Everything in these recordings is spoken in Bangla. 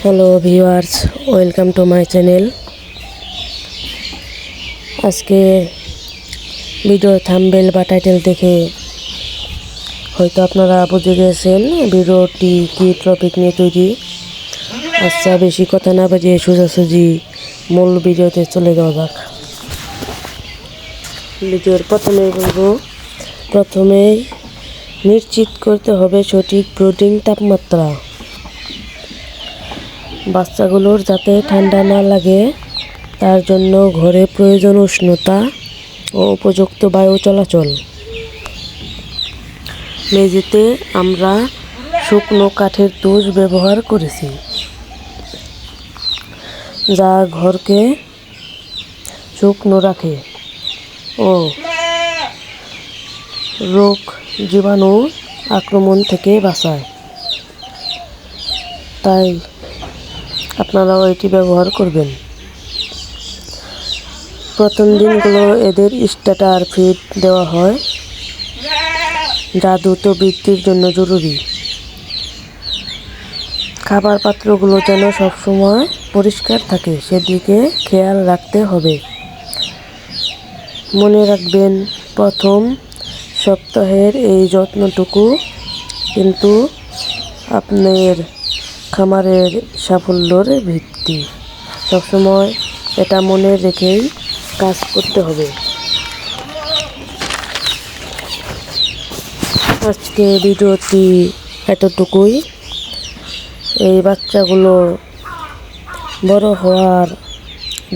Hello viewers, welcome to my channel. আজকে ভিডিও থাম্বেল বা টাইটেল দেখে হয়তো আপনারা বুঝে গেছেন ভিডিওটি কী টপিক নিয়ে তৈরি। আচ্ছা বেশি কথা না বাজিয়ে সোজাসুজি মূল ভিডিওতে চলে যাওয়া যাক। ভিডিওর প্রথমে বলব, প্রথমেই নিশ্চিত করতে হবে সঠিক ব্রুডিং তাপমাত্রা। বাচ্চাগুলোর যাতে ঠান্ডা না লাগে, তার জন্য ঘরে প্রয়োজন উষ্ণতা ও উপযুক্ত বায়ু চলাচল। মেঝেতে আমরা শুকনো কাঠের তুষ ব্যবহার করেছি, যা ঘরকে শুকনো রাখে ও রোগ জীবাণু আক্রমণ থেকে বাঁচায়। তাই আপনারাও এটি ব্যবহার করবেন। প্রথম দিনগুলো এদের স্টার্টার ফিড দেওয়া হয়। যা দ্রুত বৃদ্ধির জন্য জরুরি। খাবার পাত্রগুলো যেন সবসময় পরিষ্কার থাকে, সেদিকে খেয়াল রাখতে হবে। মনে রাখবেন, প্রথম সপ্তাহের এই যত্নটুকু কিন্তু আপনার খামারের সাফল্যর ভিত্তি। সবসময় এটা মনে রেখেই কাজ করতে হবে। আজকে ভিডিওটি এতটুকুই। এই বাচ্চাগুলো বড় হওয়ার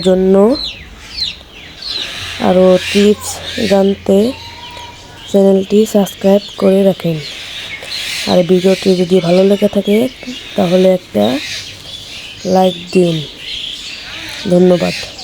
জন্য আরও টিপস জানতে চ্যানেলটি সাবস্ক্রাইব করে রাখেন। আর ভিডিওটি যদি ভালো লেগে থাকে তাহলে একটা লাইক দিন। ধন্যবাদ।